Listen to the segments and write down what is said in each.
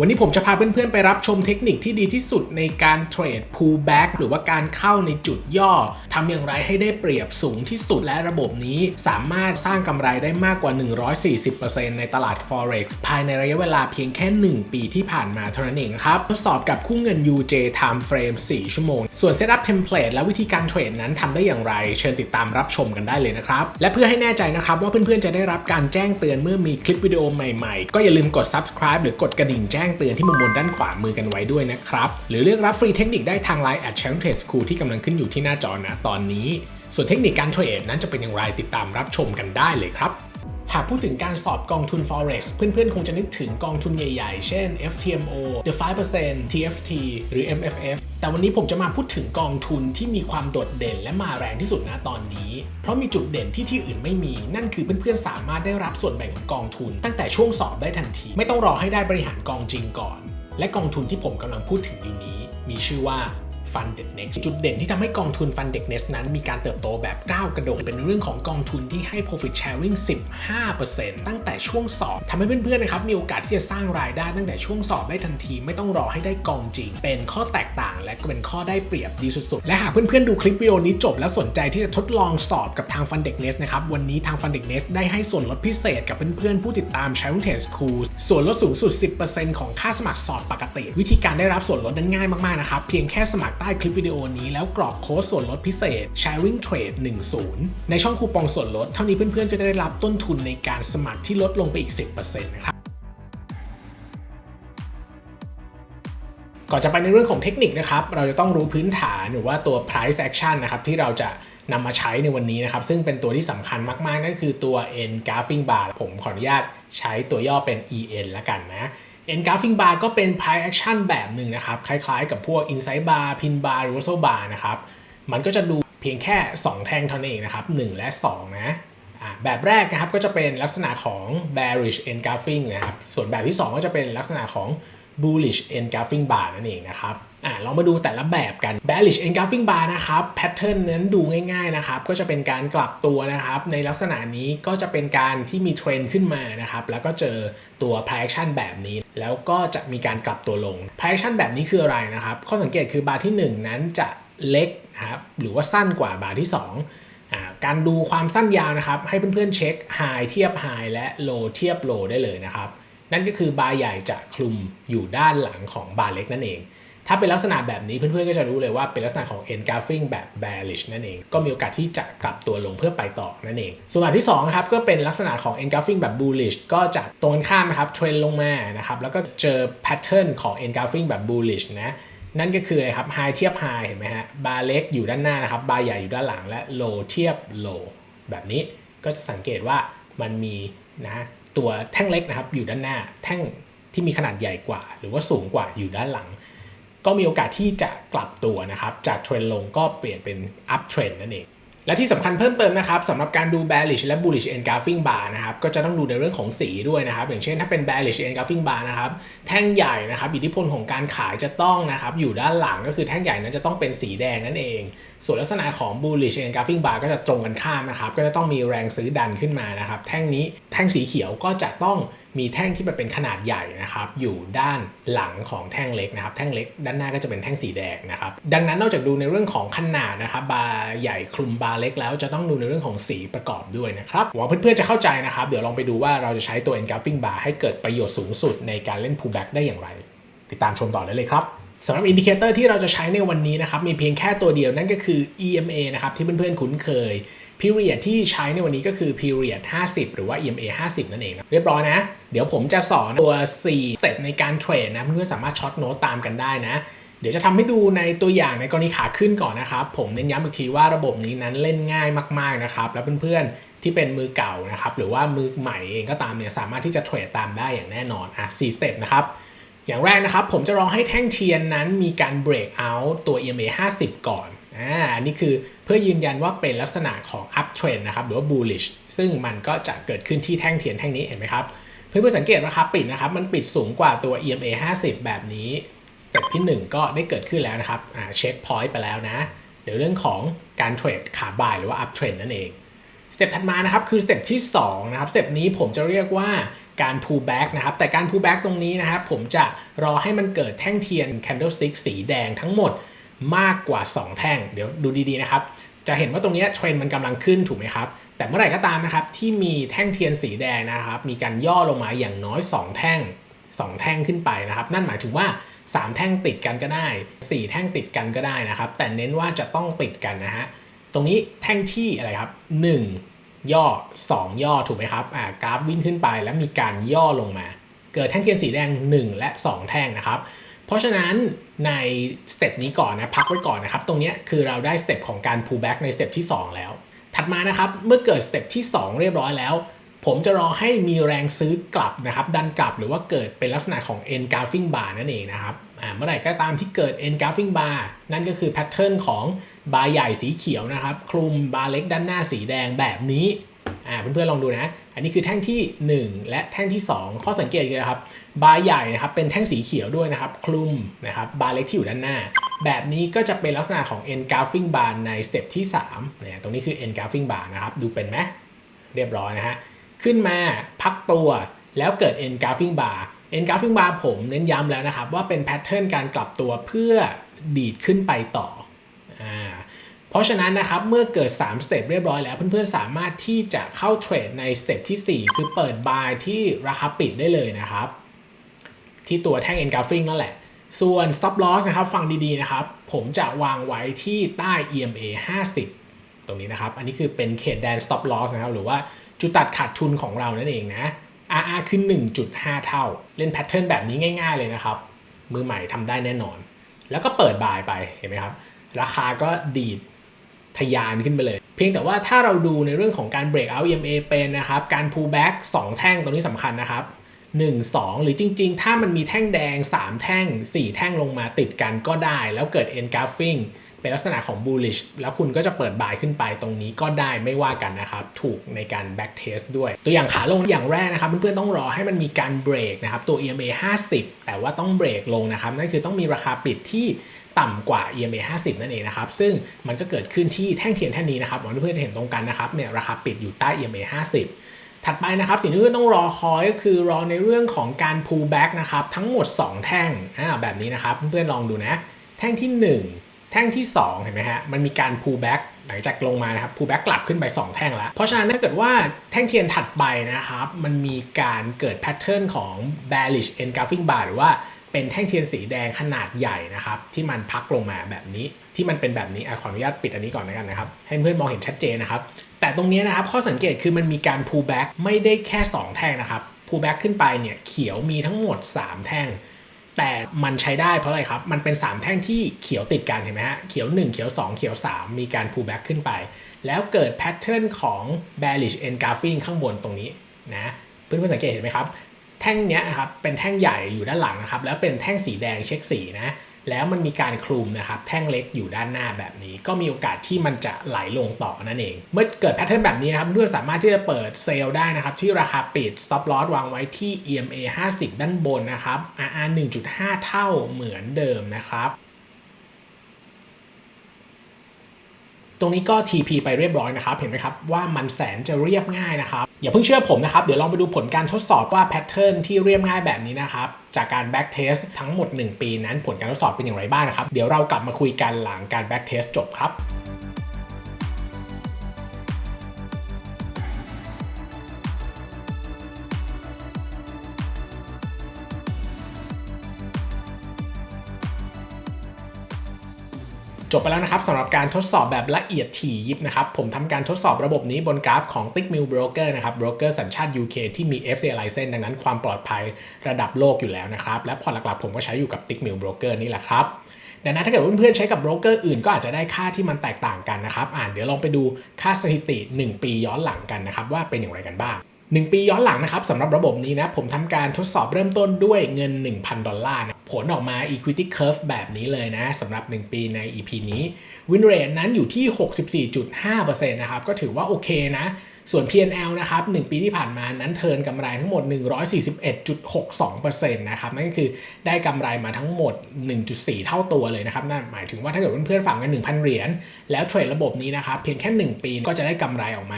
วันนี้ผมจะพาเพื่อนๆไปรับชมเทคนิคที่ดีที่สุดในการเทรด pullback หรือว่าการเข้าในจุดย่อทำอย่างไรให้ได้เปรียบสูงที่สุดและระบบนี้สามารถสร้างกำไรได้มากกว่า 140%ในตลาด forex ภายในระยะเวลาเพียงแค่ 1 ปีที่ผ่านมาเท่านั้นเองครับ ทดสอบกับคู่เงิน UJ time frame 4 ชั่วโมง ส่วน setup template และวิธีการเทรดนั้นทำได้อย่างไร เชิญติดตามรับชมกันได้เลยนะครับ และเพื่อให้แน่ใจนะครับว่าเพื่อนๆจะได้รับการแจ้งเตือนเมื่อมีคลิปวิดีโอใหม่ๆ ก็อย่าลืมกด subscribe หรือกดกระดิ่งแจ้งจ้งเตือนที่มุมบนด้านขวามือกันไว้ด้วยนะครับ หรือเลือกรับฟรีเทคนิคได้ทาง Line at c h a n t r a d e School ที่กำลังขึ้นอยู่ที่หน้าจอนะตอนนี้ ส่วนเทคนิคการเทรดนั้นจะเป็นอย่างไรติดตามรับชมกันได้เลยครับ หากพูดถึงการสอบกองทุน forex เพื่อนๆ คงจะนึกถึงกองทุนใหญ่ๆ เช่น FTMO The 5% TFT หรือ MFF แต่วันนี้ผมจะมาพูดถึงกองทุนที่มีความโดดเด่นและมาแรงที่สุดนะตอนนี้ เพราะมีจุดเด่นที่ที่อื่นไม่มี นั่นคือเพื่อนๆ สามารถได้รับส่วนแบ่งของกองทุน ตั้งแต่ช่วงสอบได้ทันที ไม่ต้องรอให้ได้บริหารกองจริงก่อน และกองทุนที่ผมกำลังพูดถึงอยู่นี้ มีชื่อว่า Funded Next จุดเด่นที่ทำให้กองทุน Funded Next นั้นมีการเติบโตแบบก้าวกระโดดเป็นเรื่องของกองทุนที่ให้ profit sharing 15%ตั้งแต่ช่วงสอบทำให้เพื่อนๆนะครับมีโอกาสที่จะสร้างรายได้ตั้งแต่ช่วงสอบได้ทันทีไม่ต้องรอให้ได้กองจริง เป็นข้อแตกต่างและก็เป็นข้อได้เปรียบดีสุดๆ และหากเพื่อนๆดูคลิปวิดีโอนี้จบแล้วสนใจที่จะทดลองสอบกับทาง Funded Next นะครับวันนี้ทาง Funded Next ได้ให้ส่วนลดพิเศษกับเพื่อนๆผู้ติดตาม s h a r i n g t e School ส่วนลดสูงสุด 10%ของค่าสมัครสอบปกติ วิธีการได้รับส่วนลดนั้นง่ายมากๆนะครับเพียงแค่สมัครใต้คลิปวิดีโอนี้แล้วกรอกโค้ดส่วนลดพิเศษ sharing trade 10 ในช่องคูปองส่วนลด เท่านี้เพื่อนๆก็จะได้รับต้นทุนในการสมัครที่ลดลงไปอีก 10%นะครับก่อนจะไปในเรื่องของเทคนิคนะครับ เราจะต้องรู้พื้นฐานหรือว่าตัว price action นะครับที่เราจะนำมาใช้ในวันนี้นะครับ ซึ่งเป็นตัวที่สำคัญมากๆ นั่นคือตัว N Graphing Bar ผมขออนุญาตใช้ตัวย่อเป็น EN ละกันนะ N Graphing Bar ก็เป็น price action แบบหนึ่งนะครับ คล้ายๆกับพวก Inside Bar Pin Bar หรือ Russell Bar นะครับ มันก็จะดูเพียงแค่ 2 แท่งเท่านั้นเองนะครับ 1 และ 2 นะแบบแรกนะครับก็จะเป็นลักษณะของ bearish engulfing นะครับ ส่วนแบบที่ 2 ก็จะเป็นลักษณะของ bullish engulfing bar นั่นเองนะครับอะเรามาดูแต่ละแบบกัน bearish engulfing bar นะครับ pattern นั้นดูง่ายๆนะครับก็จะเป็นการกลับตัวนะครับในลักษณะนี้ก็จะเป็นการที่มีเทรนขึ้นมานะครับแล้วก็เจอตัว price action แบบนี้ แล้วก็จะมีการกลับตัวลง price action แบบนี้คืออะไรนะครับข้อสังเกตคือบาร์ที่ 1 นั้นจะเล็กนะครับหรือว่าสั้นกว่าบาร์ที่2อ่าการดูความสั้นยาวนะครับ ให้เพื่อนๆเช็ค High เทียบ High และ Low เทียบ Low ได้เลยนะครับ นั่นก็คือบาร์ใหญ่จะคลุมอยู่ด้านหลังของบาร์เล็กนั่นเอง ถ้าเป็นลักษณะแบบนี้เพื่อนๆก็จะรู้เลยว่าเป็นลักษณะของ engulfing แบบ bearish นั่นเอง ก็มีโอกาสที่จะกลับตัวลงเพื่อไปต่อนั่นเอง ส่วนแบบที่2ครับก็เป็นลักษณะของ engulfing แบบ bullish ก็จะตรงข้ามนะครับเทรนลงมานะครับแล้วก็เจอ pattern ของ engulfing แบบ bullish นะนั่นก็คืออะไรครับ high เทียบ high เห็นไหมฮะบาร์เล็กอยู่ด้านหน้านะครับบาร์ใหญ่อยู่ด้านหลังและ low เทียบ low แบบนี้ก็จะสังเกตว่ามันมีนะ ตัวแท่งเล็กนะครับอยู่ด้านหน้า แท่งที่มีขนาดใหญ่กว่า หรือว่าสูงกว่าอยู่ด้านหลัง ก็มีโอกาสที่จะกลับตัวนะครับ จากเทรนลงก็เปลี่ยนเป็นอัพเทรนนั่นเอง และที่สำคัญเพิ่มเติมนะครับสำหรับการดู bearish และ bullish engulfing bar นะครับก็จะต้องดูในเรื่องของสีด้วยนะครับ อย่างเช่นถ้าเป็น bearish engulfing bar นะครับแท่งใหญ่นะครับอิทธิพลของการขายจะต้องนะครับอยู่ด้านหลังก็คือแท่งใหญ่นั้นจะต้องเป็นสีแดงนั่นเอง ส่วนลักษณะของ bullish engulfing bar ก็จะตรงกันข้ามนะครับก็จะต้องมีแรงซื้อดันขึ้นมานะครับแท่งนี้แท่งสีเขียวก็จะต้อง มีแท่งที่มันเป็นขนาดใหญ่นะครับอยู่ด้านหลังของแท่งเล็กนะครับแท่งเล็กด้านหน้าก็จะเป็นแท่งสีแดงนะครับดังนั้นนอกจากดูในเรื่องของขนาดนะครับบาร์ใหญ่คลุมบาร์เล็กแล้วจะต้องดูในเรื่องของสีประกอบด้วยนะครับหวังเพื่อนๆจะเข้าใจนะครับ เดี๋ยวลองไปดูว่าเราจะใช้ตัว engulfing bar ให้เกิดประโยชน์สูงสุดในการเล่น pullback ได้อย่างไร ติดตามชมต่อได้เลยครับสำหรับอินดิเคเตอร์ที่เราจะใช้ในวันนี้นะครับมีเพียงแค่ตัวเดียวนั่นก็คือ EMA นะครับที่เพื่อนๆคุ้นเคย period ที่ใช้ในวันนี้ก็คือ period 50 หรือว่า EMA 50 นั่นเองนะเรียบร้อยนะ เดี๋ยวผมจะสอนตัว4สเต็ปในการเทรดนะเพื่อนๆสามารถช็อตโน้ตตามกันได้นะเดี๋ยวจะทำให้ดูในตัวอย่างในกรณีขาขึ้นก่อนนะครับ ผมเน้นย้ำอีกทีว่าระบบนี้นั้นเล่นง่ายมากๆนะครับ แล้วเพื่อนๆที่เป็นมือเก่านะครับหรือว่ามือใหม่เองก็ตามเนี่ยสามารถที่จะเทรดตามได้อย่างแน่นอนอะ4สเต็ปนะครับอย่างแรกนะครับผมจะลองให้แท่งเทียนนั้นมีการ break out ตัว EMA 50 ก่อน อ่าอันนี้คือเพื่อยืนยันว่าเป็นลักษณะของ up trend นะครับหรือว่า bullish ซึ่งมันก็จะเกิดขึ้นที่แท่งเทียนแท่งนี้เห็นไหมครับเพื่อนๆสังเกตราคาปิดนะครับ มันปิดสูงกว่าตัว EMA 50 แบบนี้สเต็ปที่ 1 ก็ได้เกิดขึ้นแล้วนะครับอ่าเช็คพอยต์ไปแล้วนะเดี๋ยวเรื่องของการเทรดขาบ่ายหรือว่า up trend นั่นเองสเต็ปถัดมานะครับคือสเต็ปที่2นะครับสเต็ปนี้ผมจะเรียกว่าการ pull back นะครับ แต่การ pull back ตรงนี้นะครับผมจะรอให้มันเกิดแท่งเทียน candlestick สีแดงทั้งหมด มากกว่า 2 แท่ง เดี๋ยวดูดีๆนะครับ จะเห็นว่าตรงนี้เทรนด์มันกำลังขึ้นถูกไหมครับ แต่เมื่อไหร่ก็ตามนะครับที่มีแท่งเทียนสีแดงนะครับ มีการย่อลงมาอย่างน้อย 2 แท่ง 2 แท่งขึ้นไปนะครับ นั่นหมายถึงว่า 3 แท่งติดกันก็ได้ 4 แท่งติดกันก็ได้นะครับ แต่เน้นว่าจะต้องติดกันนะฮะ ตรงนี้แท่งที่อะไรครับ 1 ย่อ 2 ย่อถูกไหมครับ อ่ากราฟวิ่งขึ้นไปแล้วมีการย่อลงมา เกิดแท่งเทียนสีแดง 1 และ 2 แท่งนะครับ เพราะฉะนั้นในสเต็ปนี้ก่อนนะพักไว้ก่อนนะครับ ตรงนี้คือเราได้สเต็ปของการ pull back ในสเต็ปที่ 2 แล้ว ถัดมานะครับเมื่อเกิดสเต็ปที่ 2 เรียบร้อยแล้ว ผมจะรอให้มีแรงซื้อกลับนะครับ ดันกลับหรือว่าเกิดเป็นลักษณะของ engulfing bar นั่นเองนะครับอ่าเมื่อไหร่ก็ตามที่เกิด engulfing bar นั่นก็คือแพทเทิร์นของบาร์ใหญ่สีเขียวนะครับ คลุมบาร์เล็กด้านหน้าสีแดงแบบนี้ อ่าเพื่อนๆลองดูนะ อันนี้คือแท่งที่ 1 และแท่งที่ 2 ข้อสังเกตกันนะครับ บาร์ใหญ่นะครับเป็นแท่งสีเขียวด้วยนะครับ คลุมนะครับบาร์เล็กที่อยู่ด้านหน้า แบบนี้ก็จะเป็นลักษณะของ engulfing bar ในสเต็ปที่3เนี่ยตรงนี้คือ engulfing bar นะครับดูเป็นไหมเรียบร้อยนะฮะขึ้นมาพักตัวแล้วเกิด engulfing bar engulfing bar ผมเน้นย้ำแล้วนะครับว่าเป็นแพทเทิร์นการกลับตัวเพื่อดีดขึ้นไปต่ออ่า เพราะฉะนั้นนะครับเมื่อเกิด 3 สเต็ปเรียบร้อยแล้ว เพื่อนๆ สามารถที่จะเข้าเทรดในสเต็ปที่ 4 คือเปิดบายที่ราคาปิดได้เลยนะครับ ที่ตัวแท่ง engulfing นั่นแหละ ส่วน stop loss นะครับฟังดีๆนะครับ ผมจะวางไว้ที่ใต้ EMA 50 ตรงนี้นะครับ อันนี้คือเป็นเขตแดน stop loss นะครับหรือว่าจุดตัดขาดทุนของเรานั่นเองนะ RR คือ 1.5 เท่า เล่นแพทเทิร์นแบบนี้ง่ายๆเลยนะครับ มือใหม่ทำได้แน่นอน แล้วก็เปิดบายไปเห็นไหมครับ ราคาก็ดีด ทะยานขึ้นไปเลย เพียงแต่ว่าถ้าเราดูในเรื่องของการ break out EMA เป็นนะครับ การ pull back 2 แท่งตรงนี้สำคัญนะครับ1 2 หรือจริง ๆ ถ้ามันมีแท่งแดง 3 แท่ง 4 แท่งลงมาติดกันก็ได้ แล้วเกิด engulfing เป็นลักษณะของ bullish แล้วคุณก็จะเปิดบายขึ้นไปตรงนี้ก็ได้ไม่ว่ากันนะครับ ถูกในการ back test ด้วย ตัวอย่างขาลงอย่างแรกนะครับ เพื่อนๆต้องรอให้มันมีการเบรกนะครับ ตัว EMA 50 แต่ว่าต้องเบรกลงนะครับ นั่นคือต้องมีราคาปิดที่ ต่ำกว่า EMA 50 นั่นเองนะครับ ซึ่งมันก็เกิดขึ้นที่แท่งเทียนแท่งนี้นะครับหวังว่าเพื่อนจะเห็นตรงกันนะครับเนี่ยราคาปิดอยู่ใต้ EMA 50ถัดไปนะครับสิ่งที่เพื่อนต้องรอคอยก็คือรอในเรื่องของการ pull back นะครับทั้งหมด 2 แท่งอ่าแบบนี้นะครับเพื่อนๆลองดูนะ แท่งที่ 1 แท่งที่ 2 เห็นไหมฮะมันมีการ pull back หลังจากลงมานะครับ pull back กลับขึ้นไป 2 แท่งแล้ว เพราะฉะนั้นถ้าเกิดว่าแท่งเทียนถัดไปนะครับ มันมีการเกิด pattern ของ bearish engulfing bar หรือว่า เป็นแท่งเทียนสีแดงขนาดใหญ่นะครับ ที่มันพักลงมาแบบนี้ที่มันเป็นแบบนี้อขออนุญาตปิดอันนี้ก่อนแล้วกันนะครับ ให้เพื่อนมองเห็นชัดเจนนะครับ แต่ตรงนี้นะครับข้อสังเกตคือมันมีการ pull back ไม่ได้แค่ 2 แท่งนะครับ pull back ขึ้นไปเนี่ยเขียวมีทั้งหมด 3 แท่ง แต่มันใช้ได้เพราะอะไรครับ มันเป็น 3 แท่งที่เขียวติดกันเห็นไหมฮะเขียว 1 เขียว 2 เขียว 3 มีการ pull back ขึ้นไป แล้วเกิดแพทเทิร์นของ bearish engulfing ข้างบนตรงนี้นะเพื่อนๆสังเกตเห็นไหมครับ แท่งเนี้ยนะครับเป็นแท่งใหญ่อยู่ด้านหลังนะครับ แล้วเป็นแท่งสีแดงเช็คสีนะแล้วมันมีการคลุมนะครับแท่งเล็กอยู่ด้านหน้าแบบนี้ ก็มีโอกาสที่มันจะไหลลงต่อนั่นเอง เมื่อเกิดแพทเทิร์นแบบนี้นะครับเพื่อนสามารถที่จะเปิดเซลล์ได้นะครับ ที่ราคาปิด stop loss วางไว้ที่ EMA 50 ด้านบนนะครับ RR 1.5 เท่าเหมือนเดิมนะครับ ตรงนี้ก็ TP ไปเรียบร้อยนะครับ เห็นไหมครับว่ามันแสนจะเรียบง่ายนะครับ อย่าเพิ่งเชื่อผมนะครับ เดี๋ยวลองไปดูผลการทดสอบว่าแพทเทิร์นที่เรียบง่ายแบบนี้นะครับ จากการ back test ทั้งหมด 1 ปีนั้นผลการทดสอบเป็นอย่างไรบ้างนะครับ เดี๋ยวเรากลับมาคุยกันหลังการ back test จบครับ จบไปแล้วนะครับสำหรับการทดสอบแบบละเอียดถี่ยิบนะครับ ผมทำการทดสอบระบบนี้บนกราฟของ Tickmill Broker นะครับโบรกเกอร์สัญชาติ UK ที่มี FCA license ดังนั้นความปลอดภัยระดับโลกอยู่แล้วนะครับ และพอร์ตหลักๆผมก็ใช้อยู่กับ Tickmill Broker นี่แหละครับดังนั้นถ้าเกิดเพื่อนๆใช้กับโบรกเกอร์อื่นก็อาจจะได้ค่าที่มันแตกต่างกันนะครับ อ่านเดี๋ยวลองไปดูค่าสถิติ 1 ปีย้อนหลังกันนะครับว่าเป็นอย่างไรกันบ้าง 1 ปีย้อนหลังนะครับสำหรับระบบนี้นะผมทำการทดสอบเริ่มต้นด้วยเงิน 1,000 ดอลลาร์นะผลออกมา equity curve แบบนี้เลยนะสำหรับ 1 ปีใน EP นี้ win rate นั้นอยู่ที่ 64.5%นะครับก็ถือว่าโอเคนะส่วน P&L นะครับ 1 ปีที่ผ่านมานั้นเทิร์นกำไรทั้งหมด 141.62%นะครับ นั่นก็คือได้กำไรมาทั้งหมด 1.4 เท่าตัวเลยนะครับ นั่นหมายถึงว่าถ้าเกิดเพื่อนๆฝากเงิน 1,000 เหรียญ แล้วเทรดระบบนี้นะครับ เพียงแค่ 1 ปีก็จะได้กำไรออกมา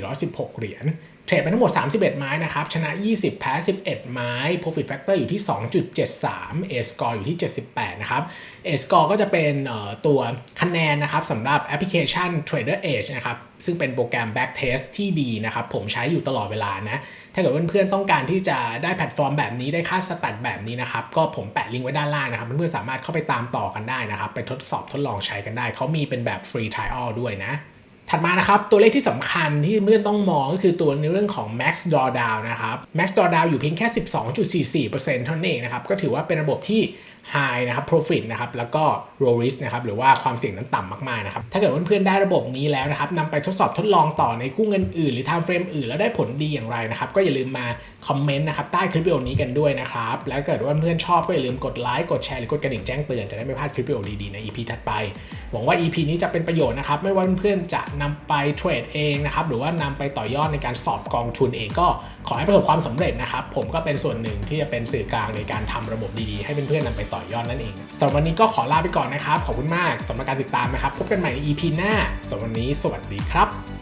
1,416 เหรียญ เทรดไปทั้งหมด 31 ไม้นะครับ ชนะ 20 แพ้ 11 ไม้ profit factor อยู่ที่ 2.73 A score อยู่ที่ 78 นะครับ A score ก็จะเป็นตัวคะแนนนะครับสำหรับแอปพลิเคชัน Trader Edge นะครับ ซึ่งเป็นโปรแกรม backtest ที่ดีนะครับ ผมใช้อยู่ตลอดเวลานะ ถ้าเกิดเพื่อนๆต้องการที่จะได้แพลตฟอร์มแบบนี้ได้ค่าสแตทแบบนี้นะครับ ก็ผมแปะลิงก์ไว้ด้านล่างนะครับ เพื่อนๆสามารถเข้าไปตามต่อกันได้นะครับ ไปทดสอบทดลองใช้กันได้ เขามีเป็นแบบ free trial ด้วยนะ ถัดมานะครับตัวเลขที่สำคัญที่เพื่อนต้องมองก็คือตัวในเรื่องของ max drawdown นะครับ max drawdown อยู่เพียงแค่ 12.44%เท่านั้นเองนะครับก็ถือว่าเป็นระบบที่ high นะครับ profit นะครับแล้วก็ low risk นะครับหรือว่าความเสี่ยงนั้นต่ำมากๆนะครับถ้าเกิดเพื่อนๆได้ระบบนี้แล้วนะครับนำไปทดสอบทดลองต่อในคู่เงินอื่น หรือ time frame อื่นแล้วได้ผลดีอย่างไรนะครับก็อย่าลืมมาคอมเมนต์นะครับใต้คลิปวิดีโอนี้กันด้วยนะครับแล้วเกิดว่าเพื่อนๆชอบก็อย่าลืมกดไลค์กดแชร์หรือกดกระดิ่งแจ้งเตือนจะได้ไม่พลาดคลิปวิดีโอดีๆใน EP ถัดไปหวังว่า EP นี้จะเป็นประโยชน์นะครับ ไม่ว่าเพื่อนๆจะนำไปเทรดเองนะครับ หรือว่านำไปต่อยอดในการสอบกองทุนเองก็ขอให้ประสบความสำเร็จนะครับ ผมก็เป็นส่วนหนึ่งที่จะเป็นสื่อกลางในการทำระบบดีๆ ให้เพื่อนๆนำไปต่อยอดนั่นเองสำหรับวันนี้ก็ขอลาไปก่อนนะครับ ขอบคุณมากสำหรับการติดตามนะครับ พบกันใหม่ใน EP หน้าสำหรับวันนี้ สวัสดีครับ